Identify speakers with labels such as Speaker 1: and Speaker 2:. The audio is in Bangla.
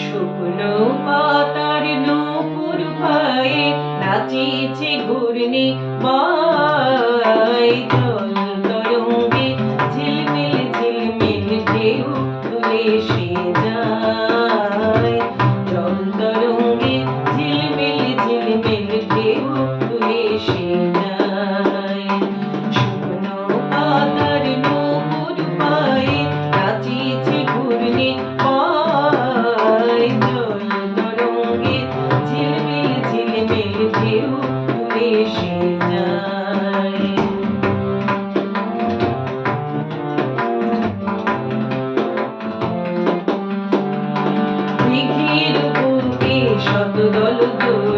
Speaker 1: শুকনো পাতার নূপুর ভাই নাচিছে ঘূর্ণি মাই সব দল দূর